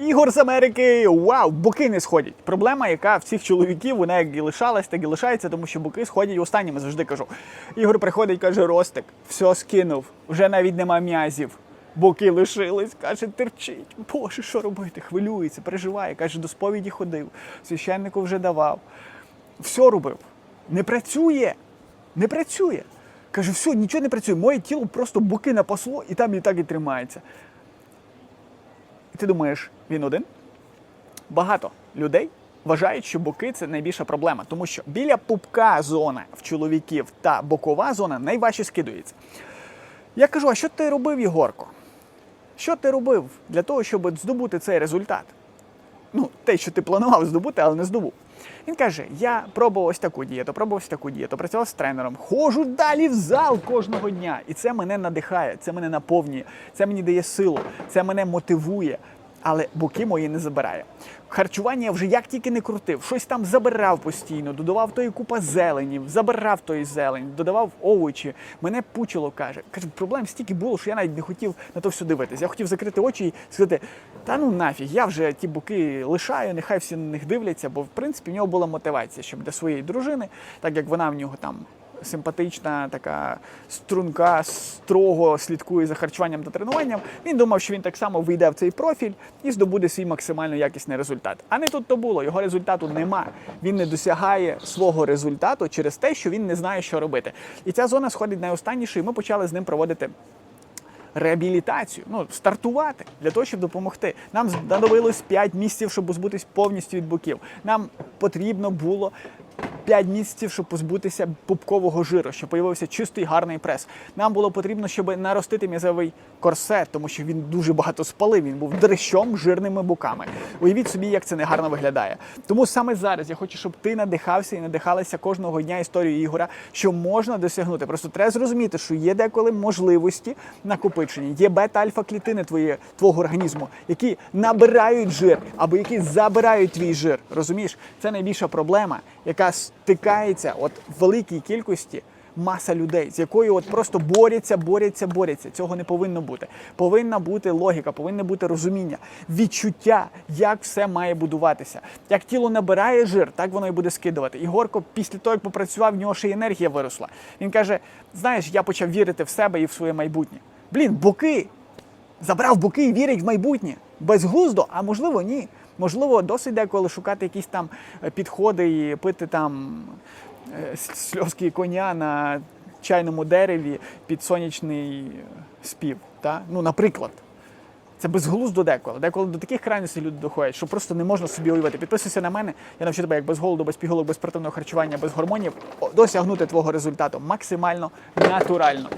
Ігор з Америки, вау, боки не сходять. Проблема, яка в цих чоловіків, вона як і лишалась, так і лишається, тому що боки сходять останніми, завжди кажу. Ігор приходить, каже, Ростик, все скинув, вже навіть нема м'язів. Боки лишились, каже, терчить. Боже, що робити? Хвилюється, переживає. Каже, до сповіді ходив, священнику вже давав. Все робив. Не працює. Не працює. Каже, все, нічого не працює. Моє тіло просто боки напасло і там і так і тримається. Ти думаєш, він один? Багато людей вважають, що боки це найбільша проблема, тому що біля пупка зона в чоловіків та бокова зона найважче скидується. Я кажу, а що ти робив, Єгорко? Що ти робив для того, щоб здобути цей результат? Ну, те, що ти планував здобути, але не здобув. Він каже: я пробував ось таку дієту, пробував ось таку дієту, працював з тренером, ходжу далі в зал кожного дня. І це мене надихає, це мене наповнює, це мені дає силу, це мене мотивує. Але боки мої не забирає. Харчування вже як тільки не крутив, щось там забирав постійно, додавав тої купа зеленів, забирав тої зелень, додавав овочі. Мене пучило каже. Каже, проблем стільки було, що я навіть не хотів на то все дивитися. Я хотів закрити очі і сказати: та ну нафіг, я вже ті боки лишаю, нехай всі на них дивляться, бо в принципі в нього була мотивація, щоб для своєї дружини, так як вона в нього там симпатична, така струнка, строго слідкує за харчуванням та тренуванням. Він думав, що він так само вийде в цей профіль і здобуде свій максимально якісний результат. А не тут то було. Його результату нема. Він не досягає свого результату через те, що він не знає, що робити. І ця зона сходить найостанніше, і ми почали з ним проводити. Реабілітацію, ну стартувати для того, щоб допомогти. Нам знадобилось 5 місяців, щоб позбутись повністю від боків. Нам потрібно було 5 місяців, щоб позбутися пупкового жиру, щоб появився чистий гарний прес. Нам було потрібно, щоб наростити м'язовий корсет, тому що він дуже багато спалив. Він був дрищом жирними боками. Уявіть собі, як це негарно виглядає. Тому саме зараз я хочу, щоб ти надихався і надихалася кожного дня історією Ігора, що можна досягнути. Просто треба зрозуміти, що є деколи можливості накопичення, є бета-альфа клітини твої, твого організму, які набирають жир або які забирають твій жир. Розумієш, це найбільша проблема, яка стикається от в великій кількості. Маса людей, з якою от просто борються, борються, борються. Цього не повинно бути. Повинна бути логіка, повинне бути розуміння, відчуття, як все має будуватися. Як тіло набирає жир, так воно і буде скидувати. І Горко, після того, як попрацював, в нього ще енергія виросла. Він каже: знаєш, я почав вірити в себе і в своє майбутнє. Блін, боки! Забрав боки і вірить в майбутнє. Безглуздо, а можливо, ні. Можливо, досить деколи шукати якісь там е, підходи і пити там е, сльозки коня на чайному дереві під сонячний е, спів. Та? Ну, наприклад. Це безглуздо деколи. Деколи до таких крайностей люди доходять, що просто не можна собі уявити. Підписуйся на мене, я навчу тебе як без голоду, без пігулок, без спортивного харчування, без гормонів досягнути твого результату максимально натурально.